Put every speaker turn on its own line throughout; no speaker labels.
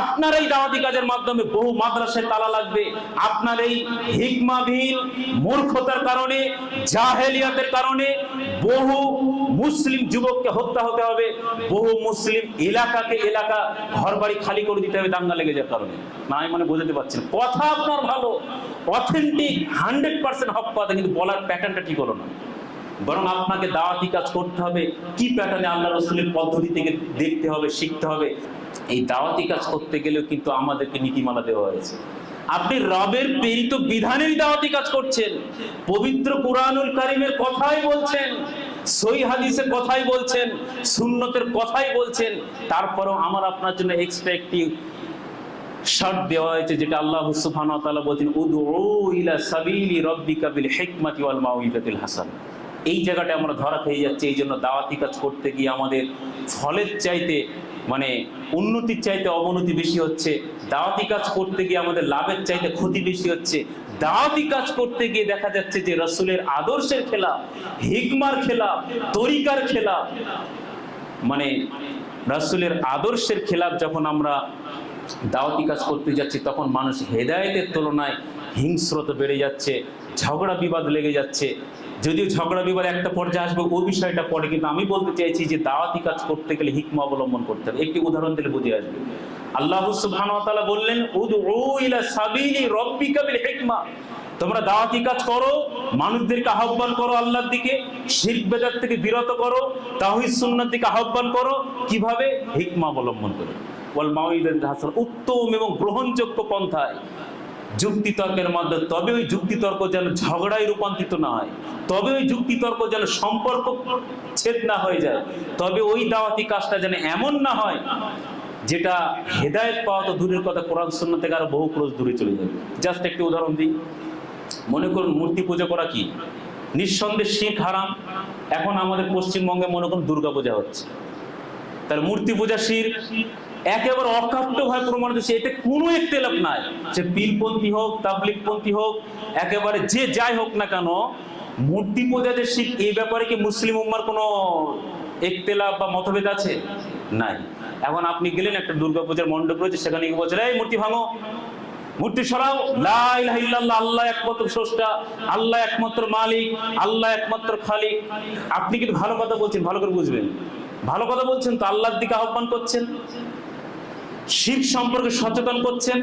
আপনার এই দাওয়াতি কাজের মাধ্যমে বহু মাদ্রাসায় তালা লাগবে। আপনার এই হিকমাবিহীন মূর্খতার কারণে, জাহেলিয়াতের কারণে বহু মুসলিম যুবককে হত্যা হতে হবে। বহু মুসলিম এলাকাকে এলাকা ঘর বাড়ি খালি করে দিতে হবে, দাঙ্গা লেগে যাওয়ার কারণে। না, আমি মানে বোঝাতে পারছেন কথা আপনার ভালো, অথেন্টিক, হান্ড্রেড পার্সেন্ট হক কথা কিন্তু বলার প্যাটার্নটা ঠিক হলো না। বরং আপনাকে দাওয়াতি কাজ করতে হবে। কি প্যাটার্নে আল্লাহ রসুলের পদ্ধতি থেকে দেখতে হবে, শিখতে হবে? এই দাওয়াতি কাজ করতে গেলেও কিন্তু আমাদেরকে নীতিমালা দেওয়া হয়েছে। আপনি রবের প্রেরিত বিধানের দাওয়াতি কাজ করছেন। পবিত্র কুরআনুল কারিমের কথাই বলছেন সই হাদিসের কথাই বলছেন, সুন্নতের কথাই বলছেন। তারপরও আমার আপনার জন্য এক্সট্রা একটি শর্ট দেওয়া হয়েছে, যেটা আল্লাহ সুবহানাহু ওয়া তাআলা বলছেন, উদউ ইলা সাবিলি রাব্বিকা বিল হিকমাতি ওয়াল মাউইজাতিল হাসান। এই জায়গাটা আমরা ধরা খেয়ে যাচ্ছে, এই জন্য দাওয়াতি কাজ করতে গিয়ে আমাদের ফলের চাইতে মানে উন্নতির চাইতে অবনতি বেশি হচ্ছে, দাওয়াতি কাজ করতে গিয়ে আমাদের লাভের চাইতে ক্ষতি বেশি হচ্ছে, দাওয়াতি কাজ করতে গিয়ে দেখা যাচ্ছে যে রসুলের আদর্শের খেলা হিকমার খেলা তরিকার খেলা মানে রাসূলের আদর্শের খেলাফ যখন আমরা দাওয়াতি কাজ করতে যাচ্ছি, তখন মানুষ হেদায়েতের তুলনায় হিংস্রত বেড়ে যাচ্ছে, ঝগড়া বিবাদ লেগে যাচ্ছে যদিও ঝগড়া বিবাদ একটা পর্যায়ে আসবে ওই বিষয়টা পরে, কিন্তু আমি বলতে চাইছি যে দাওয়াতি কাজ করতে গেলে হিকমা অবলম্বন করতে হবে। একটি উদাহরণ দিলে বুঝে আসবে। আল্লাহ সুবহানাহু বললেন হিকমা। তোমরা দাওয়াতি কাজ করো, মানুষদেরকে আহ্বান করো আল্লাহর দিকে, শিরক বেদার থেকে বিরত করো, তাওহীদ সুন্নাত দিকে আহ্বান করো। কীভাবে? হিকমা অবলম্বন করে। হাসান, উত্তম এবং গ্রহণযোগ্য পন্থায়। যুক্তি তর্কের মাধ্যমে তবে ওই যুক্তি তর্ক যেন ঝগড়ায় রূপান্তরিত না হয়, তবে ওই যুক্তি তর্ক যেন সম্পর্ক ছেদ না হয়ে যায়, তবে ওই দাওয়াতি কাজটা যেন এমন না হয়, যেটা হেদায়েত পাওয়া তো দূরের কথা, কোরআন থেকে আরও বহু ক্রোশ দূরে চলে যাবে। জাস্ট একটি উদাহরণ দিই। মনে করুন, মূর্তি পূজা করা কি? নিঃসন্দেহে শিখ হারাম, এখন আমাদের পশ্চিমবঙ্গে মনে করুন দুর্গা পূজা হচ্ছে। তার মূর্তি পূজা শির একেবারে অকাট্য ভাবে প্রমাণিত সে এতে কোনো একতেলাপ নাই। যে পীরপন্থী হোক তাবলিকপন্থী হোক, একেবারে যে যাই হোক না কেন, মূর্তি পূজা যে শিখ, এই ব্যাপারে কি মুসলিম উম্মার কোনো একতেলাপ বা মতভেদ আছে? নাই। এখন আপনি গেলেন একটা দুর্গাপূজার মণ্ডপ রয়েছে, সেখানে গিয়ে বলছেন, এই মূর্তি ভাঙো। মূর্তি সরাও। লা ইলাহা আল্লাহ একমাত্র স্রষ্টা, আল্লাহ একমাত্র মালিক, আল্লাহ একমাত্র খালিক। আপনি কিন্তু ভালো কথা বলছেন, ভালো করে বুঝবেন। ভালো কথা বলছেন তো আল্লাহর দিকে আহ্বান করছেন। শিব সম্পর্কে সচেতন করছেন,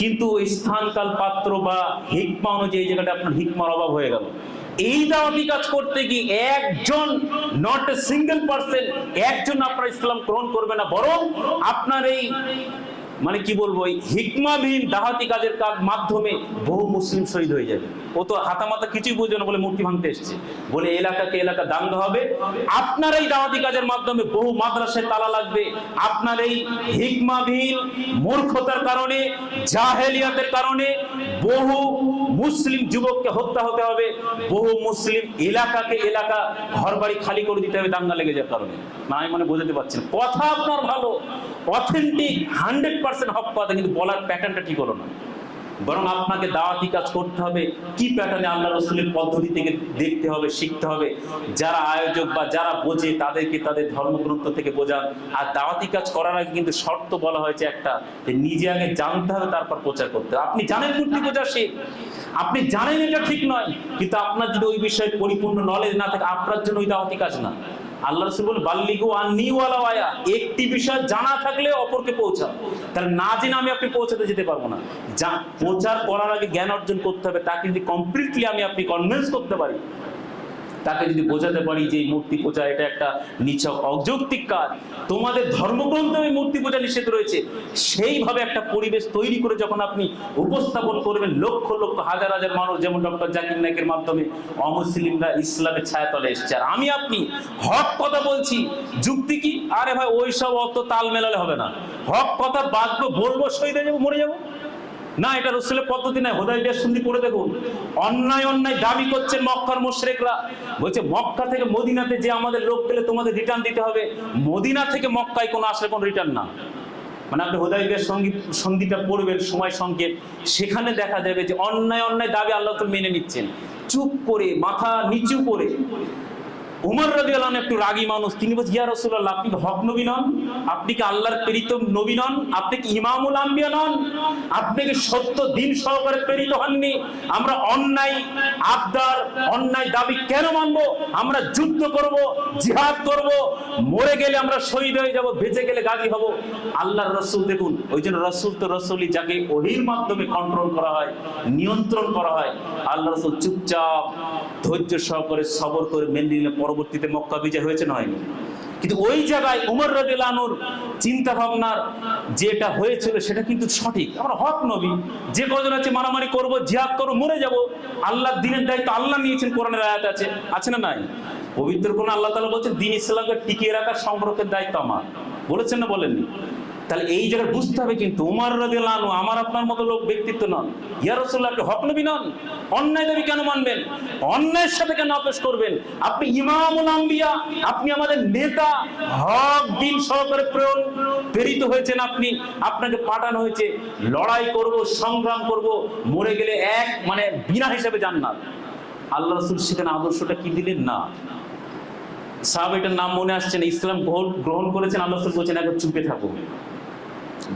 কিন্তু স্থান কাল পাত্র বা হিকমা অনুযায়ী জায়গাটা আপনার হিকমার অভাব হয়ে গেল। এই দাওয়াতি কাজ করতে গিয়ে একজন নট এ সিঙ্গেল পার্সন একজন আপনার ইসলাম গ্রহণ করবে না, বরং আপনার এই মানে কি বলব হিকমাবিহীন দাহাতি কাজের কাজ মাধ্যমে বহু মুসলিম শহীদ হয়ে যাবে। ও তো হাতামাতা কিছুই বুঝবে না বলে মূর্তি ভাঙতে এসছে। বলে এলাকাকে এলাকা দাঙ্গ হবে। আপনার এই দাহাতি কাজের মাধ্যমে বহু মাদ্রাসায় তালা লাগবে। আপনার এই হিকমাবিহীন মূর্খতার কারণে, জাহেলিয়াতের কারণে বহু মুসলিম যুবককে হত্যা হতে হবে। বহু মুসলিম এলাকাকে এলাকা ঘর বাড়ি খালি করে দিতে হবে, দাঙ্গা লেগে যাওয়ার কারণে। না, আমি মানে বোঝাতে পারছেন কথা আপনার ভালো। অথেন্টিক হান্ড্রেড পার্সেন্ট হক কথা, কিন্তু বলার প্যাটার্নটা ঠিক হলো না। বরং আপনাকে দাওয়াতি কাজ করতে হবে। কি প্যাটার্নে আল্লাহ রসুলের পদ্ধতি থেকে দেখতে হবে, শিখতে হবে। যারা আয়োজক বা যারা বোঝে, তাদেরকে তাদের ধর্মগ্রন্থ থেকে বোঝান। আর দাওয়াতি কাজ করার আগে কিন্তু শর্ত বলা হয়েছে একটা, যে নিজে আগে জানতে হবে, তারপর প্রচার করতে হবে। আপনি জানেন মূর্তি পূজা শেখ আপনি জানেন এটা ঠিক নয়, কিন্তু আপনার যদি ওই বিষয়ে পরিপূর্ণ নলেজ না থাকে, আপনার জন্য ওই দাওয়াতি কাজ না। আল্লাহ রসুল বাল্লিগু একটি বিষয় জানা থাকলে অপরকে পৌঁছা তাহলে না জেনে আমি আপনি পৌঁছাতে যেতে পারব না। যা প্রচার করার আগে জ্ঞান অর্জন করতে হবে তাকে যদি কমপ্লিটলি আমি আপনি কনভিন্স করতে পারি। তাকে যদি বোঝাতে পারি যে মূর্তি পূজা এটা একটা নিছক, অযৌক্তিক কাজ। তোমাদের ধর্মগ্রন্থে মূর্তি পূজা নিষেধ রয়েছে। সেইভাবে একটা পরিবেশ তৈরি করে যখন আপনি উপস্থাপন করবেন, লক্ষ লক্ষ, হাজার হাজার মানুষ, যেমন ডক্টর জাকির নায়কের মাধ্যমে অমুসলিমরা ইসলামের ছায়াতলে এসছে। আর আমি আপনি হক কথা বলছি, যুক্তি কি? আরে ভাই, ওইসব অত তাল মেলালে হবে না। হক কথা বাঁচবো বলব শহীদ যাব, মরে যাব। না, এটা রসুলের পদ্ধতি নয় হোদাই বিয়ার সন্ধি পড়ে দেখুন। অন্যায় অন্যায় দাবি করছেন মক্কার মোশরেকরা। বলছে, মক্কা থেকে মদিনাতে যে আমাদের লোক পেলে তোমাদের রিটার্ন দিতে হবে। মদিনা থেকে মক্কায় কোনো আসলে কোনো রিটার্ন না। মানে আপনি হোদাই বিয়ার সংগীত সন্ধিটা পড়বেন, সময় সংকেত। সেখানে দেখা যাবে যে অন্যায় অন্যায় দাবি আল্লাহ তো মেনে নিচ্ছেন। চুপ করে, মাথা নিচু করে। উমর আনহু একটু রাগী মানুষ। তিনি বলছেন ইয়া রাসূলুল্লাহ, আপনি কি হক নবী নন? আপনি কি আল্লাহর প্রেরিত নবী নন? আপনি কি ইমামুল আম্বিয়া নন? আপনি কি সত্য দিন সহকারে প্রেরিত হননি? আমরা অন্যায়, আবদার, অন্যায় দাবি কেন মানবো? আমরা যুদ্ধ করব, জিহাদ করব, মরে গেলে আমরা শহীদ হয়ে যাব, বেঁচে গেলে গাজী হব। আল্লাহর রসুল দেখুন, ওই জন্য রসুল তো রসুলই যাকে ওহির মাধ্যমে কন্ট্রোল করা হয়, নিয়ন্ত্রণ করা হয় আল্লাহ রসুল চুপচাপ ধৈর্য সহকারে সবর করে মেনে নিলে পরবর্তীতে মক্কা বিজয় হয়েছে না হয়নি কিন্তু ওই জায়গায় উমর রদিলানুর চিন্তা ভাবনার যেটা হয়েছিল, সেটা কিন্তু সঠিক। আমরা হক নবী, যে কজন আছে, মারামারি করব, জিহাদ করো মরে যাব আল্লাহ দিনের দায়িত্ব আল্লাহ নিয়েছেন, কোরআনের আয়াত আছে আছে না নাই? পবিত্র কোন আল্লাহ তালা বলছেন, দিন ইসলামকে টিকিয়ে রাখার সম্পর্কের দায়িত্ব আমার। বলেছেন না বলেননি? তাহলে এই জায়গায় বুঝতে হবে কিন্তু উমার রাদিয়াল্লাহু আমার আপনার মতো লোক ব্যক্তিত্ব নন। ইয়া রাসূলুল্লাহ আপনি হক নবী নন, অন্যায় দাবি কেন মানবেন? অন্যায়ের সাথে কেন আপোষ করবেন? আপনি ইমামুল আম্বিয়া, আপনি আমাদের নেতা, হক, দিন সহকারে প্রেরণ, প্রেরিত হয়েছেন আপনি, আপনাকে পাঠানো হয়েছে। লড়াই করব, সংগ্রাম করব, মরে গেলে এক মানে বিনা হিসেবে জান্নাত। আল্লাহ রসুল সেখানে আদর্শটা কি দিলেন? না। সাহাবেটার নাম মনে আসছে না, ইসলাম গ্রহণ করেছেন, আল্লাহ রাসূল বলছেন এখন চুপে থাকো।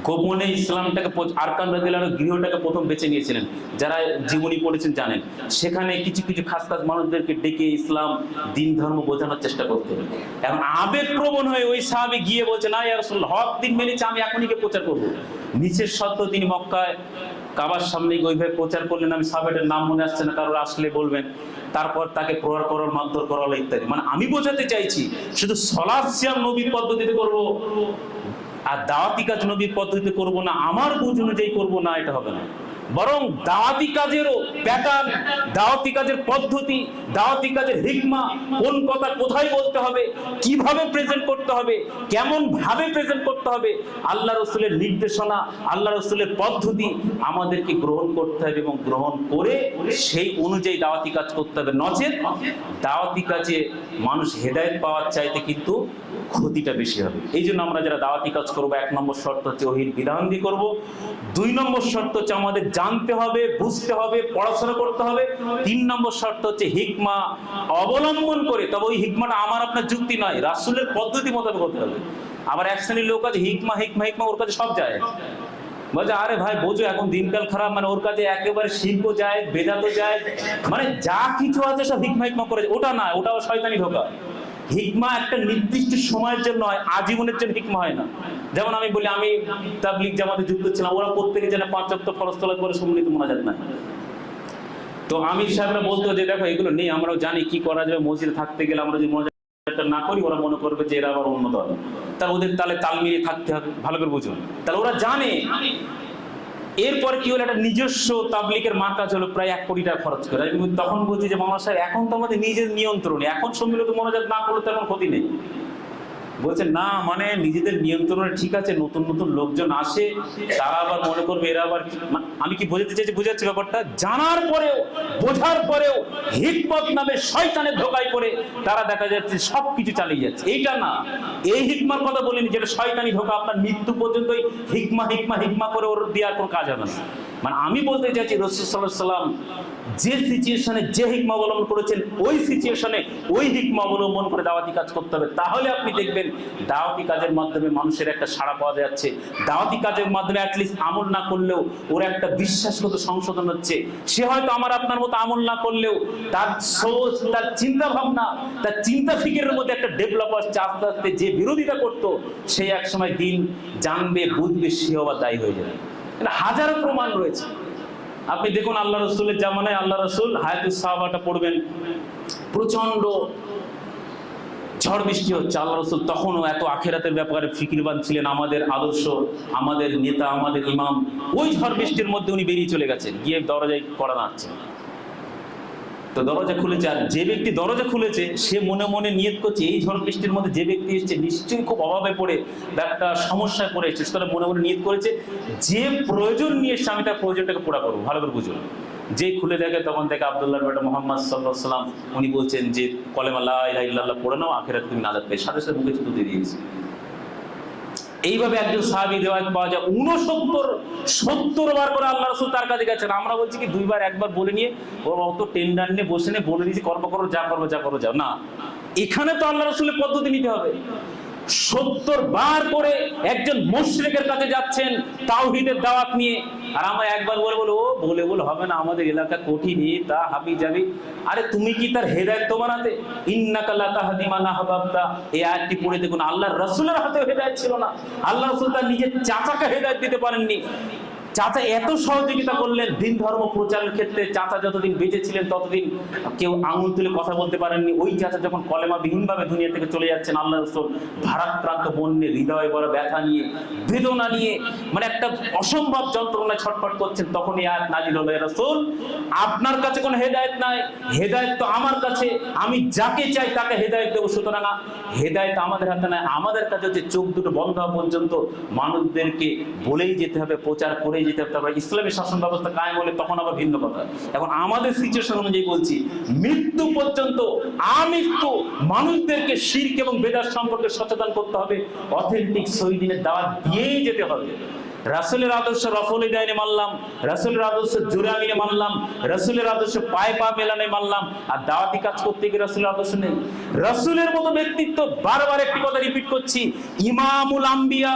গোপনে ইসলামটাকে আরকান রাদিয়াল্লাহু গৃহটাকে প্রথম বেছে নিয়েছিলেন। যারা জীবনী পড়েছেন জানেন। সেখানে কিছু কিছু খাস খাস মানুষদেরকে ডেকে ইসলাম, দিন, ধর্ম বোঝানোর চেষ্টা করতেন এখন আবেগ প্রবণ হয়ে ওই সাহাবী গিয়ে বলছে, না, ইয়া রাসূলুল্লাহ, হক দিন মেনেছে, আমি এখনই গিয়ে প্রচার করব। নিচের সত্ত্বেও তিনি মক্কায়, কাবার সামনে ওইভাবে প্রচার করলেন। আমি সাহাবেটার নাম মনে আসছে না, কারোর আসলে বলবেন। তারপর তাকে প্রহার করার, মারধর করা ইত্যাদি। মানে আমি বোঝাতে চাইছি, শুধু সলাদ নবীর পদ্ধতিতে করব। আর দাওয়াতি কাজ নবীর পদ্ধতিতে করব না, আমার বুঝ অনুযায়ী করব না, এটা হবে না। বরং দাওয়াতি কাজেরও প্যাটার্ন দাওয়াতি কাজের পদ্ধতি, দাওয়াতি কাজের হিকমা কোন কথা কোথায় বলতে হবে, কীভাবে প্রেজেন্ট করতে হবে কেমন ভাবে প্রেজেন্ট করতে হবে, আল্লাহ রসুলের নির্দেশনা, আল্লাহ রসুলের পদ্ধতি আমাদেরকে গ্রহণ করতে হবে এবং গ্রহণ করে সেই অনুযায়ী দাওয়াতি কাজ করতে হবে। নচেত দাওয়াতি কাজে মানুষ হেদায়েত পাওয়ার চাইতে কিন্তু ক্ষতিটা বেশি হবে। এই জন্য আমরা যারা দাওয়াতি কাজ করব, এক নম্বর শর্ত হচ্ছে ওহির বিধান দিয়ে করব। দুই নম্বর শর্ত হচ্ছে আমাদের জানতে হবে, বুঝতে হবে, পড়াশোনা করতে হবে। তিন নম্বর শর্ত হচ্ছে হিকমা অবলম্বন করে, তবে ওই হিকমাটা আমার, আপনার যুক্তি নয়, রাসুলের পদ্ধতি মোতাবেক হতে হবে। আবার এক শ্রেণির লোক আছে, হিকমা হিকমা হিকমা, ওর কাছে সব যায়। বলছে, আরে ভাই, বোঝো, এখন দিনকাল খারাপ মানে ওর কাছে একেবারে শিল্প যায় বেদাতো যায় মানে যা কিছু আছে সব হিকমা হিকমা করে ওটা না, ওটাও শয়তানি ঢোকা হিকমা একটা নির্দিষ্ট সময়ের জন্য হয়, আজীবনের জন্য হিকমা হয় না। যেমন আমি বলি, আমি তাবলিক জামাতে যুক্ত ছিলাম, ওরা প্রত্যেকে যেন পাঁচ অক্ট খরচ তোলা করে সম্মিলিত মোনাজাত না তো আমির সাহেবরা বলতো যে, দেখো, এগুলো নেই, আমরাও জানি কি করা যাবে, মসজিদে থাকতে গেলে আমরা যদি মোনাজাতটা না করি, ওরা মনে করবে যে, এরা আবার উন্নত হবে তাহলে ওদের তাহলে তাল মিলিয়ে থাকতে হবে, ভালো করে বুঝুন। তাহলে ওরা জানে। এরপরে কি হলো? একটা নিজস্ব তাবলিকের মার্কাজ হলো প্রায় এক কোটি টাকা খরচ করে। আমি তখন বলছি যে মানুষ সাহেব, এখন তো আমাদের নিজের নিয়ন্ত্রণে। এখন সম্মিলিত মনোজাত না করলে তো এখন ক্ষতি নেই। বলছে, না মানে নিজেদের নিয়ন্ত্রণে ঠিক আছে, নতুন নতুন লোকজন আসে, তারা আবার মনে করবে এরা আবার আমি কি বোঝাতে চাইছি, বোঝাচ্ছি ব্যাপারটা? জানার পরেও, বোঝার পরেও হিকমত নামে শয়তানের ধোকায় করে তারা দেখা যাচ্ছে সব কিছু চালিয়ে যাচ্ছে। এইটা না, এই হিকমার কথা বলিনি যেটা শয়তানি ধোকা, আপনার মৃত্যু পর্যন্তই হিকমা হিকমা হিকমা করে ওর দেওয়ার কোনো কাজ হবে না। মানে আমি বলতে চাইছি, রসুল সাল্লাহ সাল্লাম যে সিচুয়েশনে যে হিকমা অবলম্বন করেছেন, ওই সিচুয়েশনে ওই হিকমা অবলম্বন করে দাওয়াতি কাজ করতে হবে। তাহলে আপনি দেখবেন, দাওয়াতি কাজের মাধ্যমে মানুষের একটা সাড়া পাওয়া যাচ্ছে। দাওয়াতি কাজের মাধ্যমে অ্যাটলিস্ট আমল না করলেও ওর একটা বিশ্বাসগত সংশোধন হচ্ছে। সে হয়তো আমার আপনার মতো আমল না করলেও তার সোচ তার চিন্তা ভাবনা, তার চিন্তা ফিকিরের মধ্যে একটা ডেভেলপ আসছে আস্তে আস্তে যে বিরোধিতা করতো সেই একসময় দিন জানবে, বুঝবে, সে আবার দায়ী হয়ে যাবে। এটা হাজারো প্রমাণ রয়েছে। আপনি দেখুন আল্লাহ রসুলের জামানায় আল্লাহ রসুল হায়াতুস সাহাবাটা পড়বেন। প্রচণ্ড ঝড় বৃষ্টি হচ্ছে আল্লাহ রসুল। তখনও এত আখেরাতের ব্যাপারে ফিকিরবান ছিলেন আমাদের আদর্শ, আমাদের নেতা, আমাদের ইমাম। ওই ঝড় বৃষ্টির মধ্যে উনি বেরিয়ে চলে গেছেন, গিয়ে দরজায় করা নাচ্ছে তো দরজা খুলেছে, আর যে ব্যক্তি দরজা খুলেছে, সে মনে মনে নিয়ত করছে, এই ঝড় বৃষ্টির মধ্যে যে ব্যক্তি এসেছে নিশ্চয়ই খুব অভাবে পড়ে বা একটা সমস্যায় পড়ে এসেছে। সুতরাং মনে মনে নিয়ত করেছে, যে প্রয়োজন নিয়ে এসছে, আমি তার প্রয়োজনটাকে পুরা করব। ভালো করে বুঝুন। যে খুলে দেখে, তখন থেকে আবদুল্লাহ বেটা মোহাম্মদ সাল্লাহ সাল্লাম উনি বলছেন যে, কলেমা লাহ ইল্লাল্লাহ পড়ে নাও, আখেরাত তুমি নাজাত পেয়ে, সাথে সাথে মুখে থুতু দিয়ে দিয়েছে। এইভাবে একজন সাহাবি দেওয়া পাওয়া যায়। উনসত্তর সত্তর বার করে আল্লাহ রসুল তার কাছে গেছেন। আমরা বলছি কি, দুইবার, একবার বলে নিয়ে, ওর অত টেন্ডার নিয়ে বসে নিয়ে বলে দিয়েছি কর্ম করো, যা করব, যা করো, যাও। না, এখানে তো আল্লাহ রসুলের পদ্ধতি নিতে হবে। সত্তর বার করে একজন মুশ্রিকের কাছে যাচ্ছেন তাওহিদের দাওয়াত নিয়ে। আর আমরা একবার বলে বলে, ও বলে বলে হবে না, আমাদের এলাকা কঠিন তা হাবি যাবি। আরে তুমি কি তার হেদায়ত তোমার হাতে? ইন্নাকা লা হাবাবতা। এই আয়াতটি পড়ে দেখুন, আল্লাহর রসুলের হাতে হেদায়ত ছিল না। আল্লাহ রসুল তার নিজের চাচাকে হেদায়ত দিতে পারেননি। চাচা এত সহযোগিতা করলেন দিন ধর্ম প্রচারের ক্ষেত্রে চাচা যতদিন বেঁচে ছিলেন, ততদিন কেউ আঙুল তুলে কথা বলতে পারেননি। ওই চাচা যখন কলেমা বিহীনভাবে দুনিয়া থেকে চলে যাচ্ছেন, আল্লাহ রসুল ভারাক্রান্ত বন্যে, হৃদয়ে বড় ব্যথা নিয়ে, বেদনা নিয়ে মানে একটা অসম্ভব যন্ত্রণায় ছটফট করছেন তখন এই আয়াত নাজিল হলো রসুল, আপনার কাছে কোনো হেদায়েত নাই, হেদায়েত তো আমার কাছে, আমি যাকে চাই তাকে হেদায়েত দেবো, সুতরাং হেদায়েত আমাদের হাতে নাই, আমাদের কাছে হচ্ছে চোখ দুটো বন্ধ হওয়া পর্যন্ত মানুষদেরকে বলেই যেতে হবে, প্রচার করেই যেতে হবে, তারপরে ইসলামী শাসন ব্যবস্থা কায়ে বলে তখন আবার ভিন্ন কথা। এখন আমাদের সিচুয়েশন অনুযায়ী বলছি, মৃত্যু পর্যন্ত আমৃত্যু মানুষদেরকে শির্ক এবং বেদার সম্পর্কে সচেতন করতে হবে, অথেন্টিক শহীদিনের দাওয়াত দিয়েই যেতে হবে। রাসুলের আদর্শ রফলি দেয়নি মানলাম, রাসুলের আদর্শ জুড়ে আমিনে মানলাম, রাসুলের আদর্শ পায়ে পা মেলানে মানলাম, আর দাওয়াতি কাজ করতে গিয়ে রাসুলের আদর্শ নেই। রাসুলের মতো ব্যক্তিত্ব বারবার একটি কথা রিপিট করছি, ইমামুল আম্বিয়া,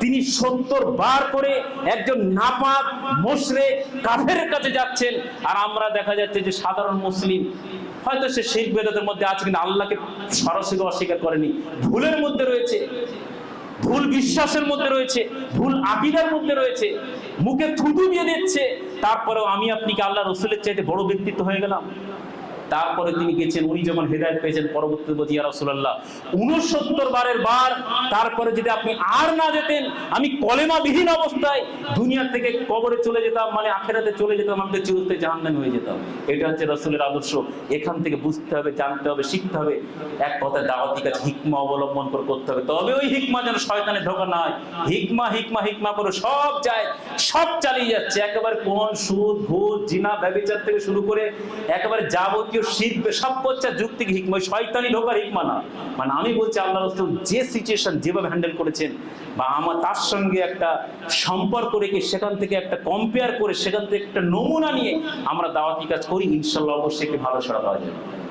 তিনি সত্তর বার করে একজন নাপাক মোশরে কাফের কাছে যাচ্ছেন, আর আমরা দেখা যাচ্ছে যে সাধারণ মুসলিম, হয়তো সে শিখ বেদাতের মধ্যে আছে, কিন্তু আল্লাহকে সরাসরি অস্বীকার করেনি। ভুলের মধ্যে রয়েছে। ভুল বিশ্বাসের মধ্যে রয়েছে, ভুল আকিদার মধ্যে রয়েছে, মুখে থুতু দিয়ে দিচ্ছে, তারপরেও আমি আপনি কি আল্লাহ রসুলের চাইতে বড় ব্যক্তিত্ব হয়ে গেলাম। তারপরে তিনি গেছেন, উনি যখন হেদায়ত পেয়েছেন পরবর্তী বলছি রসুল্লাহ উনসত্তর বারের বার, তারপরে যদি আপনি আর না যেতেন, আমি কলেমাবিহীন অবস্থায় দুনিয়া থেকে কবরে চলে যেতাম মানে আখেরাতে চলে যেতাম আমাদের চিরস্থায়ী জাহান্নামে হয়ে যেতাম। এটা হচ্ছে রসুলের আদর্শ। এখান থেকে বুঝতে হবে, জানতে হবে, শিখতে হবে। এক কথায় দাওয়াতি কাজ, হিকমা অবলম্বন করে করতে হবে। তবে ওই হিকমা যেন শয়তানের ধোকা না হয়। হিকমা হিকমা হিকমা করে সব যায়, সব চালিয়ে যাচ্ছে। একেবারে কোন সুদ ঘুষ জিনা, ব্যবচার থেকে শুরু করে, একেবারে যাবতীয় শিখবে সব করছে যুক্তি হিকমা শয়তানি ঢোকার হিকমা না। মানে আমি বলছি, আল্লাহ রসুল যে সিচুয়েশন যেভাবে হ্যান্ডেল করেছেন, বা আমার তার সঙ্গে একটা সম্পর্ক রেখে সেখান থেকে একটা কম্পেয়ার করে, সেখান থেকে একটা নমুনা নিয়ে আমরা দাওয়াতি কাজ করি, ইনশাল্লাহ অবশ্যই একটি ভালো সড়া পাওয়া যাবে।